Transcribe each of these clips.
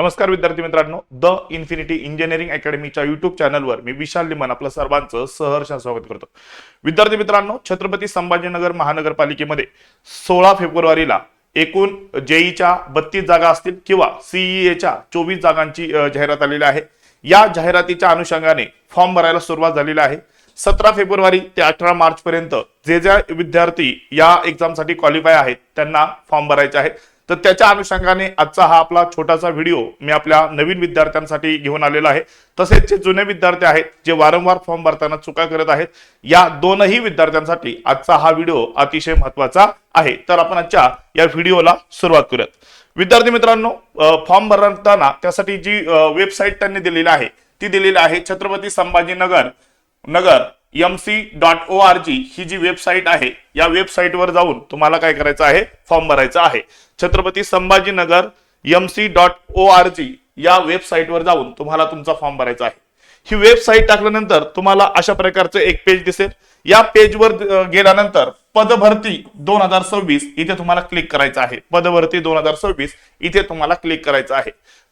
नमस्कार विद्यार्थी मित्रांनो द इन्फिनिटी इंजिनिअरिंग अकॅडमीच्या युट्यूब चॅनलवर मी विशाल लिमन आपलं सर्वांचं सहर्ष स्वागत करतो. विद्यार्थी मित्रांनो छत्रपती संभाजीनगर महानगरपालिकेमध्ये सोळा फेब्रुवारीला एकूण जेईच्या बत्तीस जागा असतील किंवा सीईएच्या चोवीस जागांची जाहिरात आलेली आहे. या जाहिरातीच्या अनुषंगाने फॉर्म भरायला सुरुवात झालेली आहे. सतरा फेब्रुवारी ते अठरा मार्च पर्यंत जे ज्या विद्यार्थी या एक्झामसाठी क्वालिफाय आहेत त्यांना फॉर्म भरायचे आहेत तर त्याच्या अनुषंगाने आजचा हा आपला छोटासा व्हिडिओ मी आपल्या नवीन विद्यार्थ्यांसाठी घेऊन आलेला आहे. तसेच जे जुने विद्यार्थी आहेत जे वारंवार फॉर्म भरताना चुका करत आहेत या दोनही विद्यार्थ्यांसाठी आजचा हा व्हिडिओ अतिशय महत्त्वाचा आहे. तर आपण आजच्या या व्हिडिओला सुरुवात करूयात. विद्यार्थी मित्रांनो फॉर्म भरताना त्यासाठी जी वेबसाईट त्यांनी दिलेली आहे ती दिलेली आहे Chhatrapati Sambhajinagar Nagar M C dot O R G ही जी वेबसाईट आहे या वेबसाईटवर जाऊन तुम्हाला काय करायचं आहे? फॉर्म भरायचा आहे. Chhatrapati Sambhajinagar M C dot O R G या वेबसाईटवर जाऊन तुम्हाला तुमचा फॉर्म भरायचा आहे. ही वेबसाईट टाकल्यानंतर तुम्हाला अशा प्रकारचं एक पेज दिसेल. या पेजवर गेल्यानंतर पदभरती दोन हजार सव्वीस इथे तुम्हाला क्लिक करायचं आहे. पदभरती दोन हजार सव्वीस इथे तुम्हाला क्लिक करायचं आहे.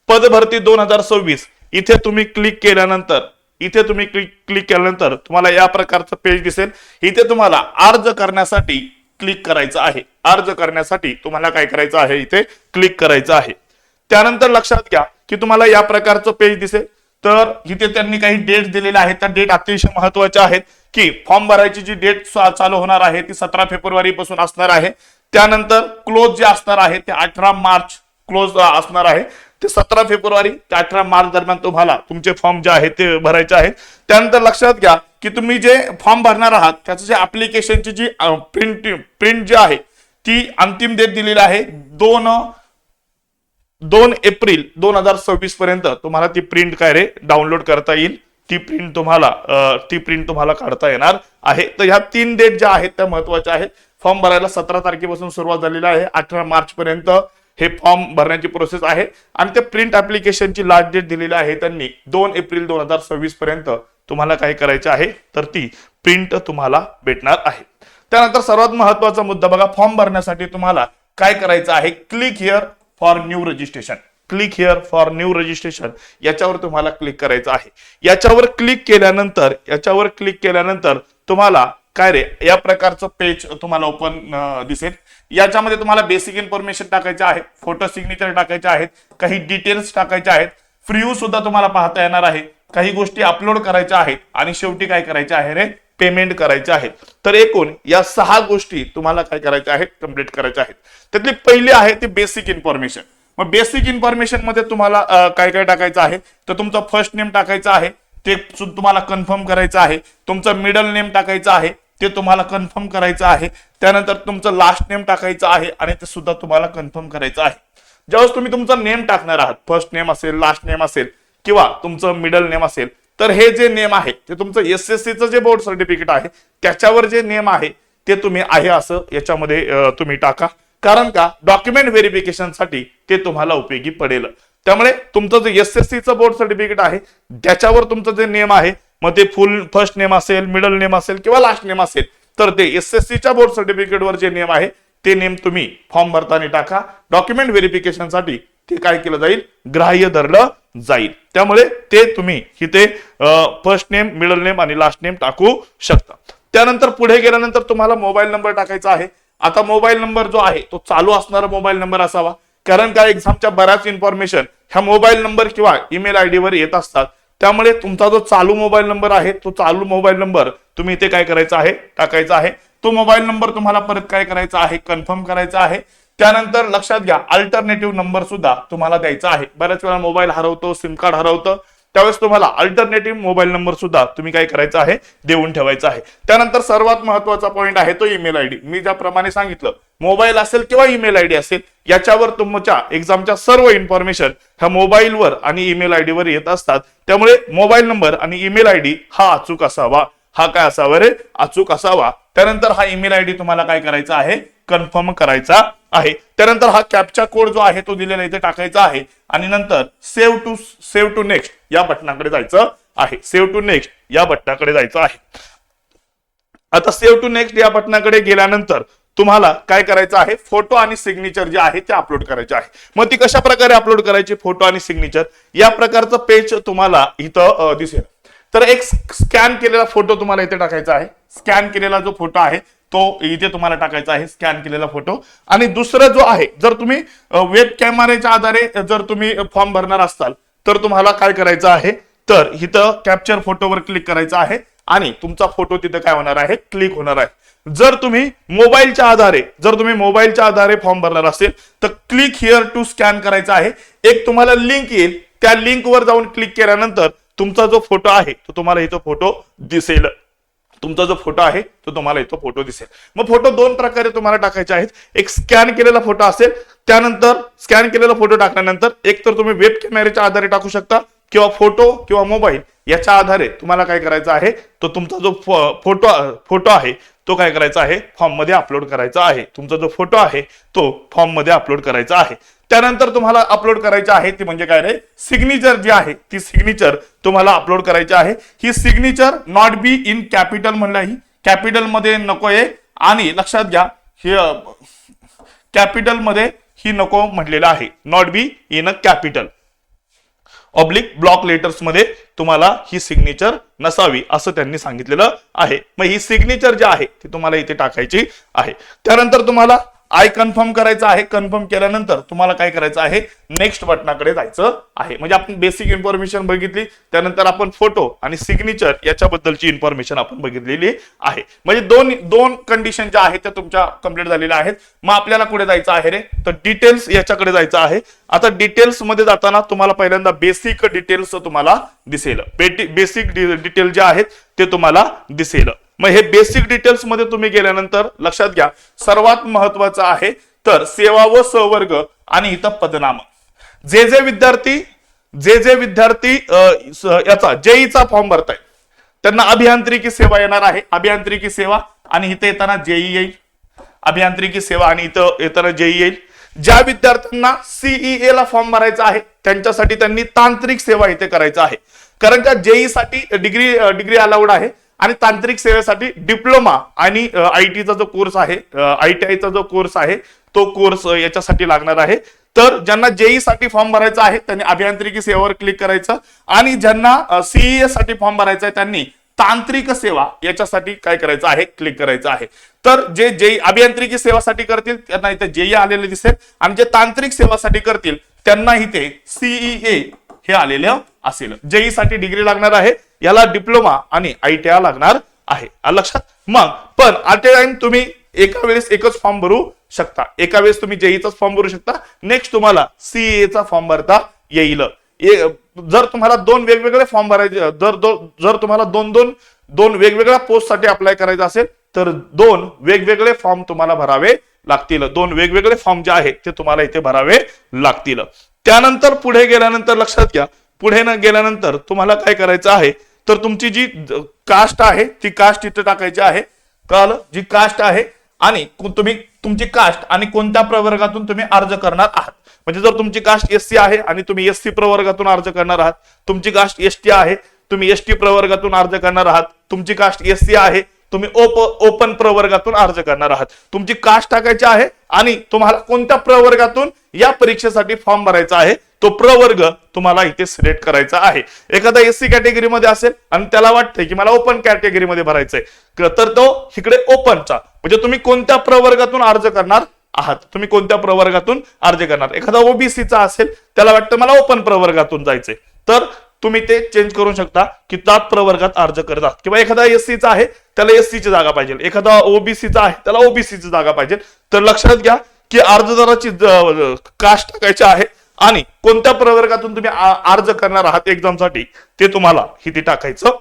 पदभरती दोन हजार सव्वीस इथे तुम्ही क्लिक केल्यानंतर इथे तुम्ही क्लिक क्लिक केल्यानंतर तुम्हाला या प्रकारचं पेज दिसेल. इथे तुम्हाला अर्ज करण्यासाठी क्लिक करायचं आहे. अर्ज करण्यासाठी तुम्हाला काय करायचं आहे इथे? क्लिक करायचं आहे. त्यानंतर लक्षात घ्या की तुम्हाला या प्रकारचं पेज दिसेल. तर इथे त्यांनी काही डेट दिलेल्या आहेत. त्या डेट अतिशय महत्त्वाच्या आहेत की फॉर्म भरायची जी डेट चालू होणार आहे ती सतरा फेब्रुवारी पासून असणार आहे. त्यानंतर क्लोज जे असणार आहे ते अठरा मार्च क्लोज असणार आहे. ते सतरा फेब्रुवारी ते अठरा मार्च दरम्यान तुम्हाला तुमचे फॉर्म जे आहेत ते भरायचे आहेत. त्यानंतर लक्षात घ्या की तुम्ही जे फॉर्म भरणार आहात त्याचं जे अप्लिकेशनची जी प्रिंट प्रिंट जी आहे ती अंतिम डेट दिलेली आहे दोन दोन एप्रिल दोन हजार सव्वीस पर्यंत तुम्हाला ती प्रिंट काय रे डाउनलोड करता येईल. ती प्रिंट तुम्हाला ती प्रिंट तुम्हाला काढता येणार आहे. तर ह्या तीन डेट ज्या आहेत त्या महत्त्वाच्या आहेत. फॉर्म भरायला सतरा तारखेपासून सुरुवात झालेली आहे अठरा मार्च पर्यंत हे फॉर्म भरण्याची प्रोसेस आहे. आणि ते प्रिंट ऍप्लिकेशनची लास्ट डेट दिलेली आहे त्यांनी. दोन एप्रिल दोन हजार सव्वीस पर्यंत तुम्हाला काय करायचे आहे? तर ती प्रिंट तुम्हाला भेटणार आहे. त्यानंतर सर्वात महत्त्वाचा मुद्दा बघा फॉर्म भरण्यासाठी तुम्हाला काय करायचं आहे? Click here for new registration click here for new registration याच्यावर तुम्हाला क्लिक करायचं आहे. याच्यावर क्लिक केल्यानंतर याच्यावर क्लिक केल्यानंतर तुम्हाला काय रे? या प्रकारचं पेज तुम्हाला ओपन दिसेल. याच्यामध्ये तुम्हाला बेसिक इन्फॉर्मेशन टाकायचे आहे फोटो सिग्नेचर टाकायचे आहेत काही डिटेल्स टाकायचे आहेत. फ्री सुद्धा तुम्हाला पाहता येणार आहे. काही गोष्टी अपलोड करायच्या आहेत आणि शेवटी काय करायचे आहे रे? पेमेंट करायचे आहे तर एकूण या सहा गोष्टी तुम्हाला काय करायच्या आहेत? कंप्लीट करायच्या आहेत. त्यातली पहिली आहे ती बेसिक इन्फॉर्मेशन मग बेसिक इन्फॉर्मेशनमध्ये तुम्हाला काय काय टाकायचं आहे? तर तुमचा फर्स्ट नेम टाकायचा आहे. ते सुद्धा तुम्हाला कन्फर्म करायचं आहे. तुमचं मिडल नेम टाकायचं आहे. ते तुम्हाला कन्फर्म करायचं आहे. त्यानंतर तुमचं लास्ट नेम टाकायचं आहे आणि ते सुद्धा तुम्हाला कन्फर्म करायचं आहे. ज्यावेळेस तुम्ही तुमचा नेम टाकणार आहात फर्स्ट नेम असेल लास्ट नेम असेल किंवा तुमचं मिडल नेम असेल तर हे जे नेम आहे ते तुमचं एस एस सीचं जे बोर्ड सर्टिफिकेट आहे त्याच्यावर जे नेम आहे ते तुम्ही आहे असं याच्यामध्ये तुम्ही टाका. कारण का? डॉक्युमेंट व्हेरिफिकेशनसाठी ते तुम्हाला उपयोगी पडेल. त्यामुळे तुमचं जे एस एस सीचं बोर्ड सर्टिफिकेट आहे त्याच्यावर तुमचं जे नेम आहे मग ते फुल फर्स्ट नेम असेल मिडल नेम असेल किंवा लास्ट नेम असेल तर ते एस एस सीच्या बोर्ड सर्टिफिकेटवर जे नेम आहे ते नेम तुम्ही फॉर्म भरताना टाका. डॉक्युमेंट व्हेरिफिकेशनसाठी ते काय केलं जाईल? ग्राह्य धरलं जाईल. त्यामुळे ते तुम्ही इथे फर्स्ट नेम मिडल नेम आणि लास्ट नेम टाकू शकता. त्यानंतर पुढे गेल्यानंतर तुम्हाला मोबाईल नंबर टाकायचा आहे. आता मोबाईल नंबर जो आहे तो चालू असणारा मोबाईल नंबर असावा. कारण का एक्झामच्या बऱ्याच इन्फॉर्मेशन ह्या मोबाईल नंबर किंवा ईमेल आय वर येत असतात. त्यामुळे तुमचा जो चालू मोबाईल नंबर आहे तो चालू मोबाईल नंबर तुम्ही इथे काय करायचा आहे टाकायचा आहे. तो मोबाईल नंबर तुम्हाला परत काय करायचा आहे कन्फर्म करायचा आहे. त्यानंतर लक्षात घ्या अल्टरनेटिव्ह नंबर सुद्धा तुम्हाला द्यायचा आहे. बऱ्याच वेळा मोबाईल हरवतो सिम कार्ड हरवतं. त्यावेळेस तुम्हाला अल्टरनेटिव्ह मोबाईल नंबर सुद्धा तुम्ही काय करायचा आहे देऊन ठेवायचा आहे. त्यानंतर सर्वात महत्त्वाचा पॉईंट आहे तो ईमेल आयडी मी ज्याप्रमाणे सांगितलं मोबाईल असेल किंवा ईमेल आयडी असेल याच्यावर तुमच्या एक्झामच्या सर्व इन्फॉर्मेशन ह्या मोबाईलवर आणि ईमेल आयडी वर येत असतात. त्यामुळे मोबाईल नंबर आणि ईमेल आयडी हा अचूक असावा. हा काय असावा रे? अचूक असावा. त्यानंतर हा ईमेल आयडी तुम्हाला काय करायचा आहे? कन्फर्म करायचा आहे. त्यानंतर हा कॅपचा कोड जो आहे तो दिलेला इथे टाकायचा आहे. आणि नंतर save to save to next या बटनाकडे जायचं आहे. सेव्ह टू नेक्स्ट या बटनाकडे जायचं आहे. आता सेव्ह टू नेक्स्ट या बटनाकडे गेल्यानंतर तुम्हाला काय करायचं आहे? फोटो आणि सिग्नेचर जे आहे ते अपलोड करायचे आहे. मग ती कशा प्रकारे अपलोड करायची? फोटो आणि सिग्नेचर या प्रकारचं पेज तुम्हाला इथं दिसेल. तर एक स्कॅन केलेला फोटो तुम्हाला इथे टाकायचा आहे. स्कॅन केलेला जो फोटो आहे तो इथे तुम्हाला टाकायचा आहे. स्कॅन केलेला फोटो. आणि दुसरं जो आहे जर तुम्ही वेब कॅमेऱ्याच्या आधारे जर तुम्ही फॉर्म भरणार असाल तर तुम्हाला काय करायचं आहे? तर इथं कॅप्चर फोटोवर क्लिक करायचं आहे. आणि तुमचा फोटो तिथं काय होणार आहे? क्लिक होणार आहे. जर तुम्ही मोबाईलच्या आधारे जर तुम्ही मोबाईलच्या आधारे फॉर्म भरणार असेल तर क्लिक हिअर टू स्कॅन करायचा आहे. एक तुम्हाला लिंक येईल. त्या लिंकवर जाऊन क्लिक केल्यानंतर तुमचा जो फोटो आहे तो तुम्हाला इथं फोटो दिसेल. तुमचा जो फोटो आहे तो तुम्हाला इथं फोटो दिसेल. मग फोटो दोन प्रकारे तुम्हाला टाकायचे आहेत. एक स्कॅन केलेला फोटो असेल त्यानंतर स्कॅन केलेला फोटो टाकल्यानंतर एक तर तुम्ही वेब कॅमेऱ्याच्या आधारे टाकू शकता. किंवा फोटो किंवा मोबाईल याच्या आधारे तुम्हाला काय करायचं आहे तो तुमचा जो फोटो फोटो आहे तो काय करायचा आहे फॉर्ममध्ये अपलोड करायचा आहे. तुमचा जो फोटो आहे तो फॉर्ममध्ये अपलोड करायचा आहे. त्यानंतर तुम्हाला अपलोड करायचे आहे ती म्हणजे काय रे? सिग्नेचर जी आहे ती सिग्नेचर तुम्हाला अपलोड करायची आहे. ही signature not be in capital म्हणलं ही. कॅपिटलमध्ये नको आहे. आणि लक्षात घ्या हे कॅपिटलमध्ये ही नको म्हटलेलं आहे. Not be in a capital oblique block लेटर्समध्ये तुम्हाला ही सिग्नेचर नसावी असं त्यांनी सांगितलेलं आहे. मग ही सिग्नेचर जी आहे ती तुम्हाला इथे टाकायची आहे. त्यानंतर तुम्हाला आय कन्फर्म करायचं आहे कन्फर्म केल्यानंतर तुम्हाला काय करायचं आहे? नेक्स्ट बटनाकडे जायचं आहे. म्हणजे आपण बेसिक इन्फॉर्मेशन बघितली त्यानंतर आपण फोटो आणि सिग्नेचर याच्याबद्दलची इन्फॉर्मेशन आपण बघितलेली आहे. म्हणजे दोन दोन कंडिशन ज्या आहेत त्या तुमच्या कंप्लीट झालेल्या आहेत. मग आपल्याला कुठे जायचं आहे रे? तर डिटेल्स याच्याकडे जायचं आहे. आता डिटेल्समध्ये जाताना तुम्हाला पहिल्यांदा बेसिक डिटेल्स तुम्हाला दिसेल. बेसिक डिटेल जे आहेत ते तुम्हाला दिसेल. मग हे बेसिक डिटेल्समध्ये तुम्ही गेल्यानंतर लक्षात घ्या. सर्वात महत्वाचं आहे तर सेवा व सवर्ग आणि इथं पदनाम. जे जे विद्यार्थी जे जे विद्यार्थी याचा जेईचा फॉर्म भरताय त्यांना अभियांत्रिकी सेवा येणार आहे. अभियांत्रिकी सेवा आणि इथे येताना जेई येईल. अभियांत्रिकी सेवा आणि इथं येताना जेई येईल. ज्या विद्यार्थ्यांना सीईए ला फॉर्म भरायचा आहे त्यांच्यासाठी त्यांनी तांत्रिक सेवा इथे करायचं आहे. कारण का जेई साठी डिग्री डिग्री अलाउड आहे. आणि तांत्रिक सेवेसाठी डिप्लोमा आणि आय टीचा जो कोर्स आहे आय टी आयचा जो कोर्स आहे तो कोर्स याच्यासाठी लागणार आहे. तर ज्यांना जेई साठी फॉर्म भरायचा आहे त्यांनी अभियांत्रिकी सेवेवर क्लिक करायचं. आणि ज्यांना सीईए साठी फॉर्म भरायचा आहे त्यांनी तांत्रिक सेवा याच्यासाठी काय करायचं आहे क्लिक करायचं आहे. तर जे जेई अभियांत्रिकी सेवासाठी करतील त्यांना इथे जेई आलेले दिसेल. आणि जे तांत्रिक सेवासाठी करतील त्यांना इथे सीईए हे आलेलं असेल. जेई साठी डिग्री लागणार आहे याला डिप्लोमा आणि आय टी आय लागणार आहे. लक्षात? मग पण ॲट ए टाइम तुम्ही एका वेळेस एकच फॉर्म भरू शकता. एका वेळेस तुम्ही जेईचाच फॉर्म भरू शकता. नेक्स्ट तुम्हाला सीए चा फॉर्म भरता येईल. जर तुम्हाला दोन वेगवेगळे फॉर्म भरायचे जर दो, जर तुम्हाला दोन दोन दोन वेगवेगळ्या पोस्टसाठी अप्लाय करायचं असेल तर दोन वेगवेगळे फॉर्म तुम्हाला भरावे लागतील. दोन वेगवेगळे फॉर्म जे आहेत ते तुम्हाला इथे भरावे लागतील. त्यानंतर पुढे गेल्यानंतर लक्षात घ्या पुढे न गेल्यानंतर तुम्हाला काय करायचं आहे? तर तुमची जी कास्ट आहे ती कास्ट इथे टाकायची आहे. कळलं? जी कास्ट आहे आणि तुम्ही तुमची कास्ट आणि कोणत्या प्रवर्गातून तुम्ही अर्ज करणार आहात? म्हणजे जर तुमची कास्ट एस सी आहे आणि तुम्ही एस सी प्रवर्गातून अर्ज करणार आहात तुमची कास्ट एस टी आहे तुम्ही एस टी प्रवर्गातून अर्ज करणार आहात तुमची कास्ट एस सी आहे तुम्ही ओप ओपन प्रवर्गातून अर्ज करणार आहात. तुमची कास्ट टाकायची आहे आणि तुम्हाला कोणत्या प्रवर्गातून या परीक्षेसाठी फॉर्म भरायचा आहे तो प्रवर्ग तुम्हाला इथे सिलेक्ट करायचा आहे. एखादा एस सी कॅटेगरीमध्ये असेल आणि त्याला वाटतंय की मला ओपन कॅटेगरीमध्ये भरायचंय तर तो इकडे ओपनचा म्हणजे तुम्ही कोणत्या प्रवर्गातून अर्ज करणार आहात? तुम्ही कोणत्या प्रवर्गातून अर्ज करणार? एखादा ओबीसीचा असेल त्याला वाटतं मला ओपन प्रवर्गातून जायचंय. तर तुम्ही ते चेंज करू शकता की त्यात प्रवर्गात अर्ज करत आहात. किंवा एखादा एससीचा आहे त्याला एससी ची जागा पाहिजे. एखादा ओबीसीचा आहे त्याला ओबीसीची जागा पाहिजे. तर लक्षात घ्या की अर्जदाराची कास्ट टाकायची आहे आणि कोणत्या प्रवर्गातून तुम्ही अर्ज करणार आहात एक्झामसाठी ते तुम्हाला इथे टाकायचं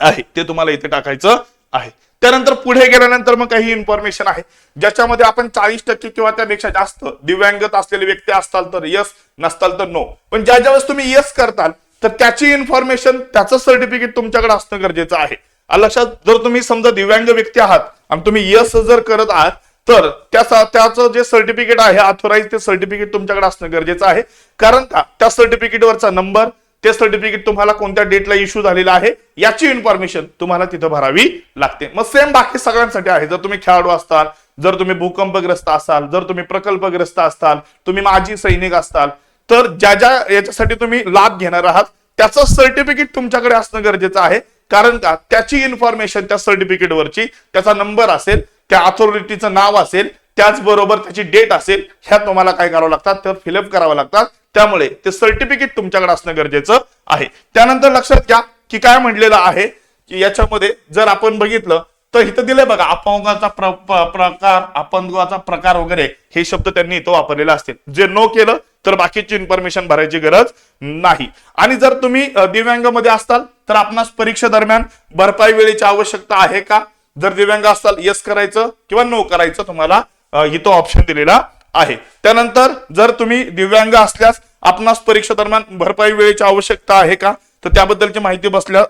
आहे. ते तुम्हाला इथे टाकायचं आहे. त्यानंतर पुढे गेल्यानंतर मग काही इन्फॉर्मेशन आहे. ज्याच्यामध्ये आपण चाळीस टक्के किंवा त्यापेक्षा जास्त दिव्यांगत असलेले व्यक्ती असताल तर यस नसताल तर नो पण ज्या ज्या वेळेस तुम्ही यस करताल तर त्याची इन्फॉर्मेशन त्याचं सर्टिफिकेट तुमच्याकडे असणं गरजेचं आहे. लक्षात जर तुम्ही समजा दिव्यांग व्यक्ती आहात आणि तुम्ही यस जर करत आहात तर त्याचा त्याचं जे सर्टिफिकेट आहे अथोराईज ते सर्टिफिकेट तुमच्याकडे असणं गरजेचं आहे. कारण का? त्या सर्टिफिकेटवरचा नंबर ते सर्टिफिकेट तुम्हाला कोणत्या डेटला इश्यू झालेला आहे याची इन्फॉर्मेशन तुम्हाला तिथं भरावी लागते. मग सेम बाकी सगळ्यांसाठी आहे. जर तुम्ही खेळाडू असताल जर तुम्ही भूकंपग्रस्त असाल जर तुम्ही प्रकल्पग्रस्त असाल तुम्ही माजी सैनिक असताल तर ज्या ज्या याच्यासाठी तुम्ही लाभ घेणार आहात त्याचं सर्टिफिकेट तुमच्याकडे असणं गरजेचं आहे. कारण का? त्याची इन्फॉर्मेशन त्या सर्टिफिकेट वरची त्याचा नंबर असेल त्या अथॉरिटीचं नाव असेल त्याचबरोबर त्याची डेट असेल ह्या तुम्हाला काय करावं लागतात? तर फिलअप करावं लागतात. त्यामुळे ते सर्टिफिकेट तुमच्याकडे असणं गरजेचं आहे. त्यानंतर लक्षात घ्या की काय म्हटलेलं आहे की याच्यामध्ये जर आपण बघितलं तर इथं दिलंय बघा अपंगाचा प्र- प्रकार अपंगाचा प्रकार वगैरे हे शब्द त्यांनी इथं वापरलेले असतील. जे नो केलं तर बाकीची इन्फॉर्मेशन भरायची गरज नाही. आणि जर तुम्ही दिव्यांगमध्ये असताल तर आपणास परीक्षा दरम्यान भरपाई वेळेची आवश्यकता आहे का? जर दिव्यांग असताल येस करायचं किंवा नो करायचं तुम्हाला अ, इथं ऑप्शन दिलेला आहे. त्यानंतर जर तुम्ही दिव्यांग असल्यास आपणास परीक्षा दरम्यान भरपाई वेळेची आवश्यकता आहे का? तर त्याबद्दलची माहिती बसल्या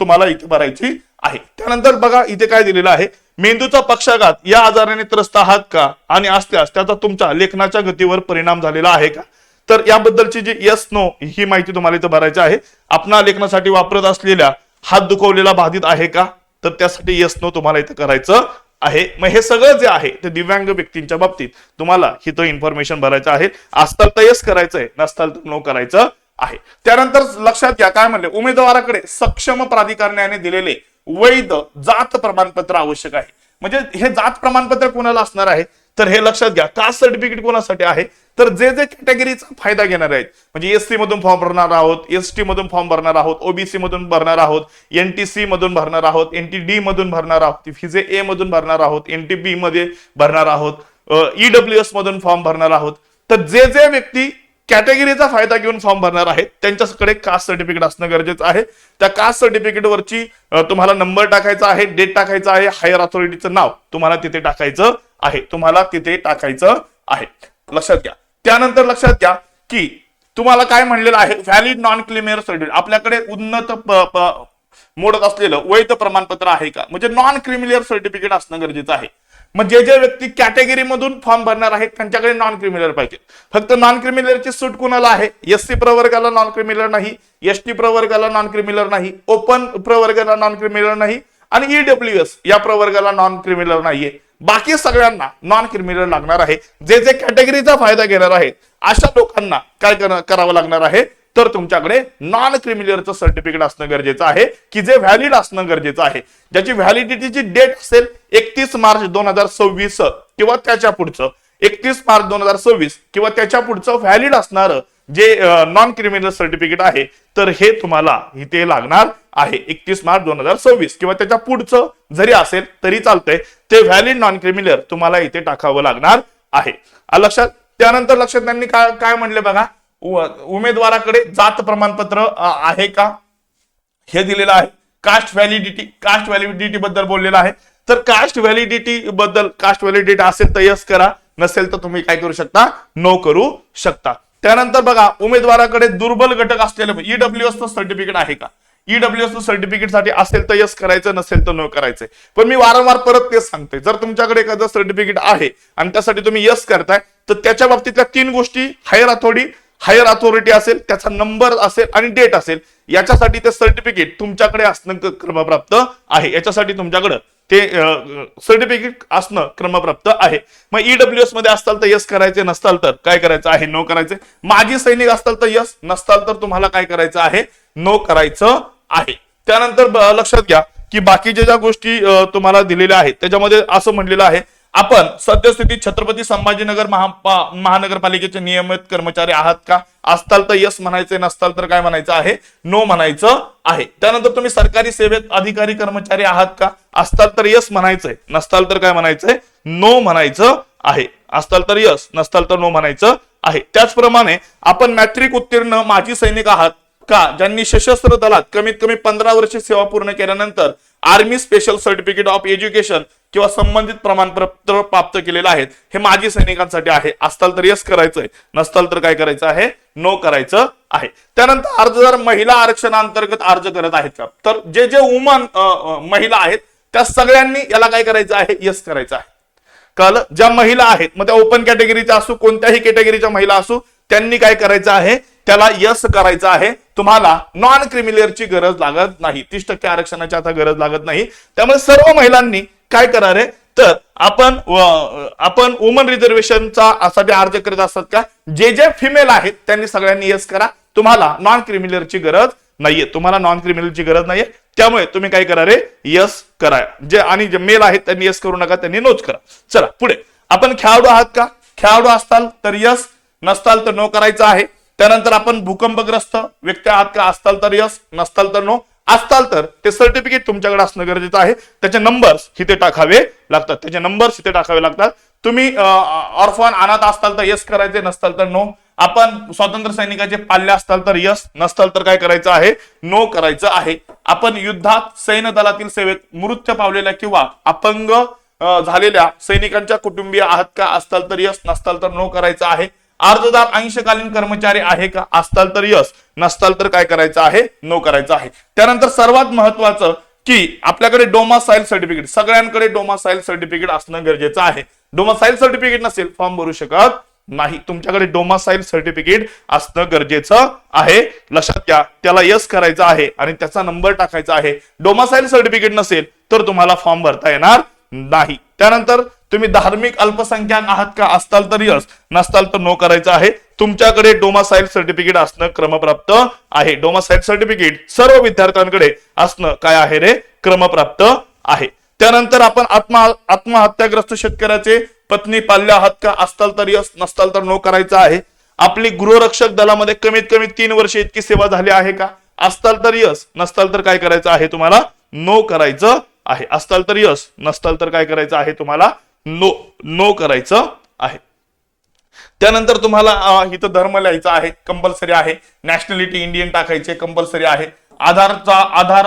तुम्हाला इथे भरायची आहे. त्यानंतर बघा इथे काय दिलेलं आहे? मेंदूचा पक्षाघात या आजाराने त्रस्त आहात का? आणि असल्यास त्याचा तुमच्या लेखनाच्या गतीवर परिणाम झालेला आहे का? तर याबद्दलची जी यस नो ही माहिती तुम्हाला इथं भरायची आहे. आपणा लेखनासाठी वापरत असलेल्या हात दुखवलेला बाधित आहे का? तर त्यासाठी यस नो तुम्हाला इथं करायचं आहे. मग हे सगळं जे आहे ते दिव्यांग व्यक्तींच्या बाबतीत तुम्हाला हिथं इन्फॉर्मेशन भरायचं आहे. असताल तर यस आहे नसताल तर नो करायचं आहे. त्यानंतर लक्षात घ्या काय म्हणले? उमेदवाराकडे सक्षम प्राधिकरणाने दिलेले वैध जात प्रमाणपत्र आवश्यक आहे. म्हणजे हे जात प्रमाणपत्र कोणाला असणार आहे? तर हे लक्षात घ्या कास्ट सर्टिफिकेट कोणासाठी आहे? तर जे जे कॅटेगरीचा फायदा घेणार आहेत म्हणजे एससी मधून फॉर्म भरणार आहोत एसटी मधून फॉर्म भरणार आहोत ओबीसी मधून भरणार आहोत एनटीसी मधून भरणार आहोत एनटीडी डी मधून भरणार आहोत फिजे ए मधून भरणार आहोत एनटीबी बी मध्ये भरणार आहोत ईडब्ल्यू एस मधून फॉर्म भरणार आहोत. तर जे जे व्यक्ती कॅटेगरीचा फायदा घेऊन फॉर्म भरणार आहेत. त्यांच्याकडे कास्ट सर्टिफिकेट असणं गरजेचं आहे. त्या कास्ट सर्टिफिकेट वरची तुम्हाला नंबर टाकायचा आहे डेट टाकायचा आहे हायर अथॉरिटीचं नाव तुम्हाला तिथे टाकायचं आहे. तुम्हाला तिथे टाकायचं आहे. लक्षात घ्या. त्यानंतर लक्षात घ्या की तुम्हाला काय म्हणलेलं आहे? व्हॅलिड नॉन क्लिमिअर सर्टिफिकेट आपल्याकडे उन्नत प- मोडत असलेलं वैध प्रमाणपत्र आहे का? म्हणजे नॉन क्रिमिलियर सर्टिफिकेट असणं गरजेचं आहे. मग जे जे व्यक्ती कॅटेगरीमधून फॉर्म भरणार आहेत त्यांच्याकडे नॉन क्रिमिनल पाहिजे. फक्त नॉन क्रिमिनलची सूट कुणाला आहे? एस सी प्रवर्गाला नॉन क्रिमिनल नाही एस टी प्रवर्गाला नॉन क्रिमिनल नाही ओपन प्रवर्गाला नॉन क्रिमिनल नाही आणि ईडब्ल्यू एस या प्रवर्गाला नॉन क्रिमिनल नाहीये. बाकी सगळ्यांना नॉन क्रिमिनल लागणार आहे. जे जे कॅटेगरीचा फायदा घेणार आहे अशा लोकांना काय करावं लागणार आहे? तर तुमच्याकडे नॉन क्रिमिलियरचं सर्टिफिकेट असणं गरजेचं आहे की जे व्हॅलिड असणं गरजेचं आहे. ज्याची व्हॅलिडिटीची डेट असेल एकतीस मार्च दोन हजार सव्वीस किंवा त्याच्या पुढचं. एकतीस मार्च दोन हजार सव्वीस किंवा त्याच्या पुढचं व्हॅलिड असणारं जे नॉन क्रिमिनल सर्टिफिकेट आहे तर हे तुम्हाला इथे लागणार आहे. एकतीस मार्च दोन हजार सव्वीस किंवा त्याच्या पुढचं जरी असेल तरी चालतंय ते व्हॅलिड नॉन क्रिमिनल तुम्हाला इथे टाकावं लागणार आहे. लक्षात? त्यानंतर लक्षात त्यांनी काय काय म्हणले बघा? उमेदवाराकडे जात प्रमाणपत्र आहे का? हे दिलेलं आहे. कास्ट व्हॅलिडिटी कास्ट व्हॅलिडिटी बद्दल बोललेलं आहे. तर कास्ट व्हॅलिडिटी बद्दल कास्ट व्हॅलिडिटी असेल तर यस करा. नसेल तर तुम्ही काय करू शकता? नो करू शकता. त्यानंतर बघा उमेदवाराकडे दुर्बल घटक असलेलं ईडब्ल्यू एस सर्टिफिकेट आहे का? ईडब्ल्यू एस सर्टिफिकेटसाठी असेल तर यस करायचं नसेल तर नो करायचंय पण मी वारंवार परत तेच सांगते जर तुमच्याकडे एखादं सर्टिफिकेट आहे आणि त्यासाठी तुम्ही यस करताय तर त्याच्या बाबतीतल्या तीन गोष्टी हायर अथॉरिटी हायर अथॉरिटी असेल त्याचा नंबर असेल आणि डेट असेल याच्यासाठी ते सर्टिफिकेट तुमच्याकडे असणं क्रमप्राप्त आहे. याच्यासाठी तुमच्याकडे ते सर्टिफिकेट असणं क्रमप्राप्त आहे. मग ईडब्ल्यू एसमध्ये असताल तर यस करायचे नसताल तर काय करायचं आहे? नो करायचे. माजी सैनिक असताल तर यस नसताल तर तुम्हाला काय करायचं आहे? नो करायचं आहे. त्यानंतर लक्षात घ्या की बाकीच्या ज्या गोष्टी तुम्हाला दिलेल्या आहेत त्याच्यामध्ये असं म्हणलेलं आहे आपण सद्यस्थितीत छत्रपती संभाजीनगर महा महानगरपालिकेचे नियमित कर्मचारी आहात का? असताल तर यस म्हणायचे नसताल तर काय म्हणायचं आहे? नो म्हणायचं आहे. त्यानंतर तुम्ही सरकारी सेवेत अधिकारी कर्मचारी आहात का? असताल तर यस म्हणायचंय. नसताल तर काय म्हणायचंय? नो म्हणायचं आहे. असताल तर यस नसताल तर नो म्हणायचं आहे. त्याचप्रमाणे आपण मॅट्रिक उत्तीर्ण माजी सैनिक आहात का? ज्यांनी सशस्त्र दलात कमीत कमी पंधरा वर्ष सेवा पूर्ण केल्यानंतर army special certificate of education किंवा संबंधित प्रमाणपत्र प्राप्त केलेलं आहे. हे माजी सैनिकांसाठी आहे. असताल तर यस करायचंय. नसताल तर काय करायचं आहे? नो करायचं आहे. त्यानंतर अर्जदार महिला आरक्षणाअंतर्गत अर्ज करत आहेत का? तर जे जे वुमन महिला आहेत त्या सगळ्यांनी याला काय करायचं आहे? यस करायचं आहे. कळलं? ज्या महिला आहेत मग त्या ओपन कॅटेगरीच्या असू कोणत्याही कॅटेगरीच्या महिला असू त्यांनी काय करायचं आहे? त्याला यस करायचं आहे. तुम्हाला नॉन क्रिमिलेअरची गरज लागत नाही. तीस टक्के आरक्षणाची आता गरज लागत नाही. त्यामुळे सर्व महिलांनी काय करणार आहे तर आपण आपण वुमन रिझर्वेशनचा साठी अर्ज करत असतात का जे जे फिमेल आहेत त्यांनी सगळ्यांनी यस करा. तुम्हाला नॉन क्रिमिनलची गरज नाहीये. तुम्हाला नॉन क्रिमिनलची गरज नाहीये. त्यामुळे तुम्ही काय करा रे यस करा. जे आणि जे मेल आहेत त्यांनी यस करू नका त्यांनी नोच करा. चला पुढे. आपण खेळाडू आहात का? खेळाडू असताल तर यस नसताल तर नो करायचं आहे. त्यानंतर आपण भूकंपग्रस्त व्यक्ती आहात का? असताल तर यस नसताल तर नो. असताल तर ते सर्टिफिकेट तुमच्याकडे असणं गरजेचं आहे. त्याचे नंबर्स इथे टाकावे लागतात. त्याचे नंबर्स इथे टाकावे लागतात. तुम्ही ऑर्फन अनाथ असताल तर यस करायचे नसताल तर नो. आपण स्वातंत्र्य सैनिकाचे पाल्य असताल तर यस नसताल तर काय करायचं आहे? नो करायचं आहे. आपण युद्धात सैन्य दलातील सेवेत मृत्यू पावलेल्या किंवा अपंग झालेल्या सैनिकांच्या कुटुंबीय आहात का? असताल तर यस नसताल तर नो करायचं आहे. अर्जदार अंशकालीन कर्मचारी आहे का? असताल तर यस नसताल तर काय करायचं आहे? नो करायचं आहे. त्यानंतर सर्वात महत्वाचं की आपल्याकडे डोमासाईल सर्टिफिकेट सगळ्यांकडे डोमासाईल सर्टिफिकेट असणं गरजेचं आहे. डोमासाईल सर्टिफिकेट नसेल फॉर्म भरू शकत नाही. तुमच्याकडे डोमासाईल सर्टिफिकेट असणं गरजेचं आहे. लक्षात घ्या त्याला यस करायचं आहे आणि त्याचा नंबर टाकायचा आहे. डोमासाईल सर्टिफिकेट नसेल तर तुम्हाला फॉर्म भरता येणार नाही. त्यानंतर तुम्ही धार्मिक अल्पसंख्याक आहात का असताल तर यस नसताल तर नो करायचं आहे. तुमच्याकडे डोमासाईल सर्टिफिकेट असणं क्रमप्राप्त आहे. डोमासाईल सर्टिफिकेट सर्व विद्यार्थ्यांकडे असणं काय आहे रे? क्रमप्राप्त आहे. त्यानंतर आपण आत्मा आत्महत्याग्रस्त शेतकऱ्याचे पत्नी पाल्य आहात का असताल तर यस नसताल तर नो करायचं आहे. आपली गृहरक्षक दलामध्ये कमीत कमी तीन वर्ष इतकी सेवा झाली आहे का? असताल तर यस नसताल तर काय करायचं आहे तुम्हाला? नो करायचं आहे. असताल तर यस नसताल तर काय करायचं आहे तुम्हाला? नो नो करायचं आहे. त्यानंतर तुम्हाला इथं धर्म लिहायचा आहे कंपल्सरी आहे. नॅशनॅलिटी इंडियन टाकायचे कंपल्सरी आहे. आधारचा आधार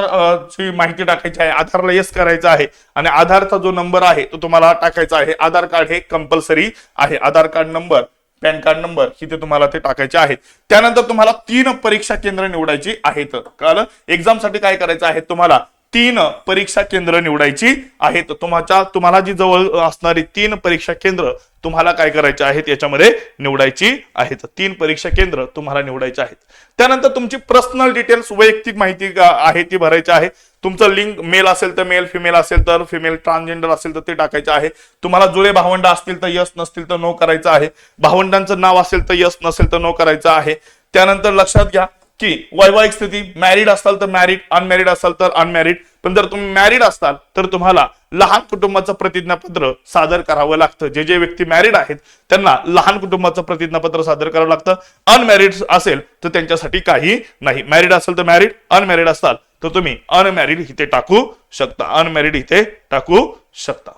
ची माहिती टाकायची आहे. आधारला येस करायचं आहे. आणि आधारचा जो नंबर आहे तो तुम्हाला टाकायचा आहे. आधार कार्ड हे कंपल्सरी आहे. Aadhaar card number PAN card number इथे तुम्हाला ते टाकायचे आहेत. त्यानंतर तुम्हाला तीन परीक्षा केंद्र निवडायची आहेत. काल एक्झामसाठी काय करायचं आहे तुम्हाला? तीन परीक्षा केंद्र निवडायची आहेत. तुम्हाला तुम्हाला जी जवळ असणारी तीन परीक्षा केंद्र तुम्हाला काय करायचे आहेत याच्यामध्ये निवडायची आहेत. तीन परीक्षा केंद्र तुम्हाला निवडायचे आहेत. त्यानंतर तुमची पर्सनल डिटेल्स वैयक्तिक माहिती आहे ती भरायची आहे. तुमचं लिंक मेल असेल तर मेल फिमेल असेल तर फिमेल ट्रान्सजेंडर असेल तर ते टाकायचं आहे. तुम्हाला जुळे भावंड असतील तर यस नसतील तर नो करायचं आहे. भावंडांचं नाव असेल तर यस नसेल तर नो करायचं आहे. त्यानंतर लक्षात घ्या की वैवाहिक स्थिती मॅरिड असाल तर मॅरिड अनमॅरिड असाल तर अनमॅरिड पण जर तुम्ही मॅरिड असाल तर तुम्हाला लहान कुटुंबाचं प्रतिज्ञापत्र सादर करावं लागतं. जे जे व्यक्ती मॅरिड आहेत त्यांना लहान कुटुंबाचं प्रतिज्ञापत्र सादर करावं लागतं. अनमॅरिड असेल तर त्यांच्यासाठी काही नाही. मॅरिड असेल तर मॅरिड अनमॅरिड असाल तर तुम्ही अनमॅरिड इथे टाकू शकता. अनमॅरिड इथे टाकू शकता.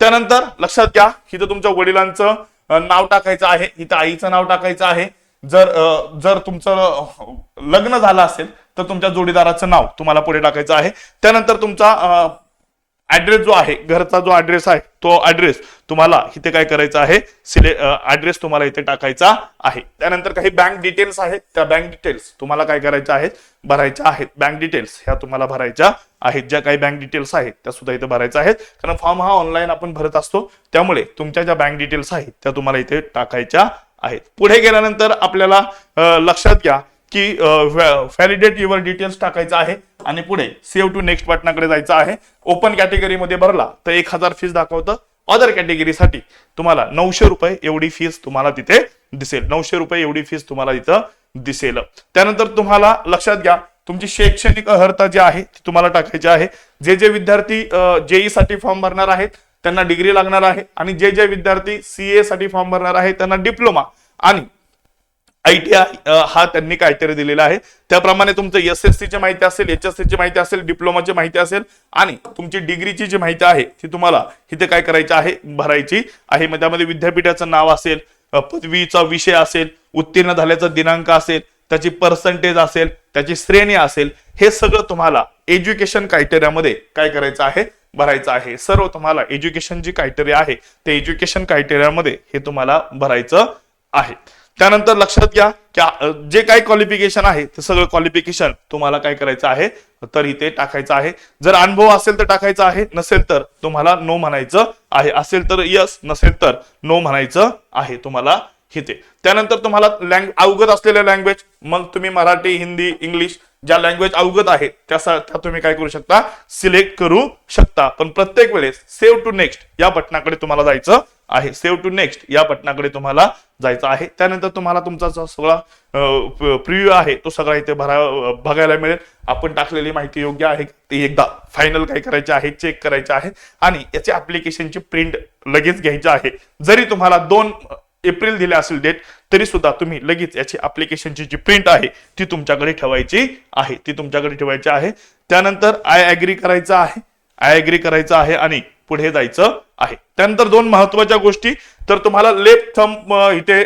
त्यानंतर लक्षात घ्या इथं तुमच्या वडिलांचं नाव टाकायचं आहे. इथं आईचं नाव टाकायचं आहे. जर जर तुमचं लग्न झालं असेल तर तुमच्या जोडीदाराचं नाव तुम्हाला पुढे टाकायचं आहे. त्यानंतर तुमचा ऍड्रेस जो आहे घरचा जो ऍड्रेस आहे तो ऍड्रेस तुम्हाला इथे काय करायचं आहे सिले ऍड्रेस तुम्हाला इथे टाकायचा आहे. त्यानंतर काही बँक डिटेल्स आहेत त्या बँक डिटेल्स तुम्हाला काय करायच्या आहेत भरायच्या आहेत. बँक डिटेल्स ह्या तुम्हाला भरायच्या आहेत. ज्या काही बँक डिटेल्स आहेत त्या सुद्धा इथे भरायच्या आहेत. कारण फॉर्म हा ऑनलाईन आपण भरत असतो त्यामुळे तुमच्या ज्या बँक डिटेल्स आहेत त्या तुम्हाला इथे टाकायच्या आहेत. पुढे गेल्यानंतर आपल्याला लक्षात घ्या की व्हॅलिडेट युअर डिटेल्स टाकायचं आहे आणि पुढे सेव्ह टू नेक्स्ट बटनाकडे जायचं आहे. ओपन कॅटेगरीमध्ये भरला तर एक हजार फीस दाखवतं. अदर कॅटेगरीसाठी तुम्हाला नऊशे रुपये एवढी फीस तुम्हाला तिथे दिसेल. नऊशे रुपये एवढी फीस तुम्हाला तिथं दिसेल. त्यानंतर तुम्हाला लक्षात घ्या तुमची शैक्षणिक अर्हता जी आहे ती तुम्हाला टाकायची आहे. जे जे विद्यार्थी जेई साठी फॉर्म भरणार आहेत त्यांना डिग्री लागणार आहे आणि जे जे विद्यार्थी सीए साठी फॉर्म भरणार आहे त्यांना डिप्लोमा आणि आयटीआय हा त्यांनी क्रायटेरिया दिलेला आहे. त्याप्रमाणे तुमचं एस एस ची माहिती असेल एच एस ची माहिती असेल डिप्लोमाची माहिती असेल आणि तुमची डिग्रीची जी माहिती आहे ती तुम्हाला इथे काय करायची आहे भरायची आहे. मग त्यामध्ये विद्यापीठाचं नाव असेल पदवीचा विषय असेल उत्तीर्ण झाल्याचा दिनांक असेल त्याची पर्सेंटेज असेल त्याची श्रेणी असेल हे सगळं तुम्हाला एज्युकेशन क्रायटेरियामध्ये काय करायचं आहे भरायचं आहे. सर्व तुम्हाला एज्युकेशन जी क्रायटेरिया आहे ते एज्युकेशन क्रायटेरियामध्ये हे तुम्हाला भरायचं आहे. त्यानंतर लक्षात घ्या की जे काही क्वालिफिकेशन आहे ते सगळं क्वालिफिकेशन तुम्हाला काय करायचं आहे तर इथे टाकायचं आहे. जर अनुभव असेल तर टाकायचा आहे नसेल तर तुम्हाला नो म्हणायचं आहे. असेल तर यस नसेल तर नो म्हणायचं आहे तुम्हाला इथे. त्यानंतर तुम्हाला लँग अवगत असलेल्या लँग्वेज मग तुम्ही मराठी हिंदी इंग्लिश ज्या लँग्वेज अवगत आहेत त्या त्या तुम्ही काय करू शकता? सिलेक्ट करू शकता. पण प्रत्येक वेळेस सेव्ह टू नेक्स्ट या बटनाकडे तुम्हाला जायचं आहे. सेव्ह टू नेक्स्ट या बटनाकडे तुम्हाला जायचं आहे. त्यानंतर तुम्हाला तुमचा जो सगळा प्रिव्ह्यू आहे तो सगळा इथे भरा बघायला मिळेल. आपण टाकलेली माहिती योग्य आहे ती एकदा फायनल काय करायचे आहे चेक करायचे आहे. आणि याची ऍप्लिकेशनची प्रिंट लगेच घ्यायची आहे. जरी तुम्हाला दोन एप्रिल दिले असेल डेट तरी सुद्धा तुम्ही लगेच याची अप्लिकेशनची जी प्रिंट आहे ती तुमच्याकडे ठेवायची आहे. ती तुमच्याकडे ठेवायची आहे. त्यानंतर आय अग्री करायचं आहे. आय अग्री करायचं आहे आणि पुढे जायचं आहे. त्यानंतर दोन महत्त्वाच्या गोष्टी. तर तुम्हाला लेफ्ट थंब इथे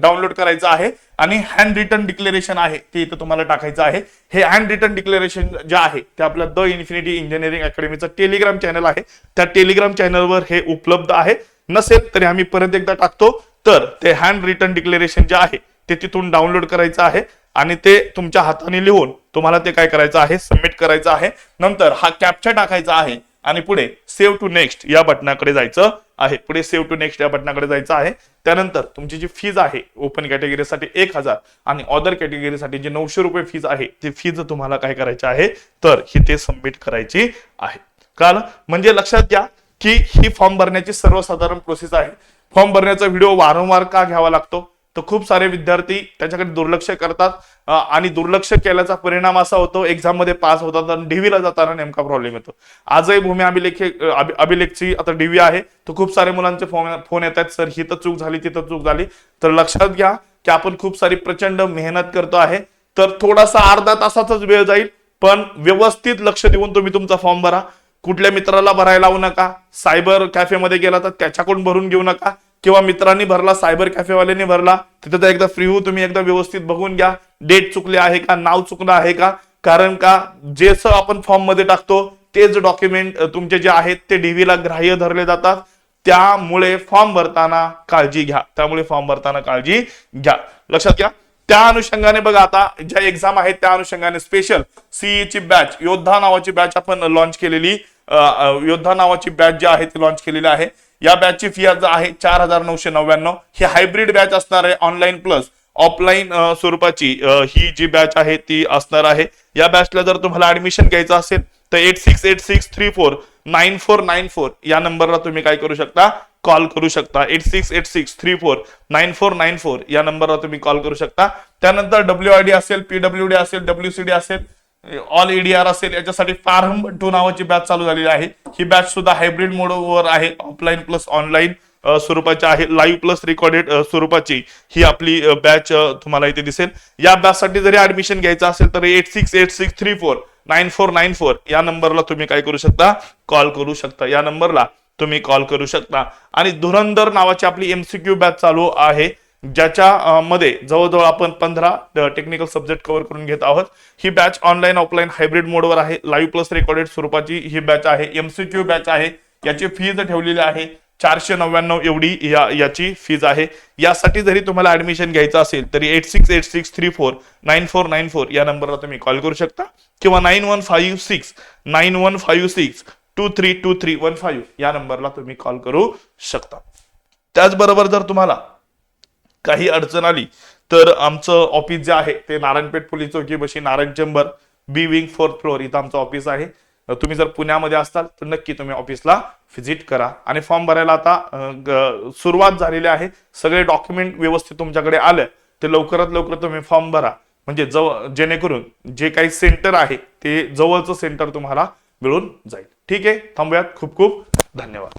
डाउनलोड करायचं आहे आणि हँड रिटर्न डिक्लेरेशन आहे. ते इथं तुम्हाला टाकायचं आहे. हे हँड रिटर्न डिक्लेरेशन जे आहे ते आपल्या द इन्फिनिटी इंजिनिअरिंग अकॅडमीचं टेलिग्राम चॅनल आहे. त्या टेलिग्राम चॅनलवर हे उपलब्ध आहे. नसेल तरी आम्ही परत एकदा टाकतो. तर ते हँड रिटर्न डिक्लेरेशन जे आहे ते तिथून डाउनलोड करायचं आहे आणि ते तुमच्या हाताने लिहून तुम्हाला ते काय करायचं आहे सबमिट करायचं आहे. नंतर हा कॅप्चा टाकायचा आहे आणि पुढे सेव्ह टू नेक्स्ट या बटनाकडे जायचं आहे. पुढे सेव्ह टू नेक्स्ट या बटनाकडे जायचं आहे. त्यानंतर तुमची जी फीज आहे ओपन कॅटेगरीसाठी एक हजार आणि ऑदर कॅटेगरीसाठी जी नऊशे रुपये फीज आहे ती फीज तुम्हाला काय करायची आहे तर ही ते सबमिट करायची आहे. कारण म्हणजे लक्षात घ्या की ही फॉर्म भरण्याची सर्वसाधारण प्रोसेस आहे. फॉर्म भरण्याचा व्हिडिओ वारंवार का घ्यावा लागतो? तर खूप सारे विद्यार्थी त्याच्याकडे दुर्लक्ष करतात. आणि दुर्लक्ष केल्याचा परिणाम असा होतो एक्झाममध्ये पास होतात आणि डीव्हीला जाताना नेमका प्रॉब्लेम येतो. आजही भूमी अभिलेख अभिलेखची आता डीव्ही आहे तर खूप सारे मुलांचे फोन फोन येतात सर ही तर चूक झाली तिथं चूक झाली. तर लक्षात घ्या की आपण खूप सारी प्रचंड मेहनत करतो आहे. तर थोडासा अर्धा तासाचाच वेळ जाईल पण व्यवस्थित लक्ष देऊन तुम्ही तुमचा फॉर्म भरा. कुठल्या मित्राला भरायला लावू नका? सायबर कॅफेमध्ये गेला तर त्याच्याकडून भरून घेऊ नका. किंवा मित्रांनी भरला सायबर कॅफेवाल्यांनी भरला तिथं तर एकदा फ्री होऊ तुम्ही एकदा व्यवस्थित बघून घ्या. डेट चुकले आहे का नाव चुकलं आहे का? कारण का जे आपण फॉर्ममध्ये टाकतो तेच डॉक्युमेंट तुमचे जे आहेत ते डीव्हीला ग्राह्य धरले जातात. त्यामुळे फॉर्म भरताना काळजी घ्या. त्यामुळे फॉर्म भरताना काळजी घ्या. लक्षात घ्या. त्या अनुषंगाने बघा आता ज्या एक्झाम आहेत त्या अनुषंगाने स्पेशल सीई ची बॅच योद्धा नावाची बॅच आपण लॉन्च केलेली योद्धा नावाची बॅच जी आहे ती लॉन्च केलेली आहे. या बॅचची फी आज आहे चार हजार नऊशे नव्याण्णव. ही हायब्रिड बॅच असणार आहे ऑनलाईन प्लस ऑफलाईन स्वरूपाची ही जी बॅच आहे ती असणार आहे. या बॅचला जर तुम्हाला ऍडमिशन घ्यायचं असेल तर eight six eight six three four nine four nine four या नंबरला तुम्ही काय करू शकता? कॉल करू शकता. Eight six eight six three four nine four nine four या नंबरला तुम्ही कॉल करू शकता. त्यानंतर डब्ल्यू आय डी असेल पीडब्ल्यू डी असेल डब्ल्यू सी डी असेल ऑल ईडीआर असेल याच्यासाठी फार्म टू नावाची बॅच चालू झालेली आहे. ही बॅच सुद्धा हायब्रिड मोडवर आहे. ऑफलाईन प्लस ऑनलाईन स्वरूपाची आहे. लाईव्ह प्लस रेकॉर्डेड स्वरूपाची ही आपली बॅच तुम्हाला इथे दिसेल. या बॅचसाठी जरी ऍडमिशन घ्यायचं असेल तर eight six eight six three four nine four nine four. या नंबरला तुम्ही काय करू शकता? कॉल करू शकता. या नंबरला तुम्ही कॉल करू शकता. आणि धुरंधर नावाची आपली एमसीक्यू बॅच चालू आहे ज्याच्या मध्ये जवळजवळ आपण पंधरा टेक्निकल सब्जेक्ट कव्हर करून घेत आहोत. ही बॅच ऑनलाईन ऑफलाईन हायब्रिड मोडवर आहे. लाईव्ह प्लस रेकॉर्डेड स्वरूपाची ही बॅच आहे. एमसीक्यू बॅच आहे. याची फीज ठेवलेली आहे. चारशे नव्याण्णव एवढी या याची फीज आहे. यासाठी जरी तुम्हाला ऍडमिशन घ्यायचं असेल तरी eight six eight six three four nine four nine four या नंबरला तुम्ही कॉल करू शकता. किंवा nine one five six nine one five six two three two three one five या नंबरला तुम्ही कॉल करू शकता. त्याचबरोबर जर तुम्हाला काही अडचण आली तर आमचं ऑफिस जे आहे ते नारायणपेठ पोलीस चौकी बशी Narayan chamber B wing fourth floor इथं आमचं ऑफिस आहे. तुम्ही जर पुण्यामध्ये असाल तर नक्की तुम्ही ऑफिसला व्हिजिट करा. आणि फॉर्म भरायला आता ग- सुरुवात झालेली आहे. सगळे डॉक्युमेंट व्यवस्थित तुमच्याकडे आलं ते लवकरात लवकर तुम्ही फॉर्म भरा. म्हणजे जवळ जेणेकरून जे काही सेंटर आहे ते जवळचं सेंटर तुम्हाला मिळून जाईल. ठीक आहे? थांबूयात. खूप खूप धन्यवाद.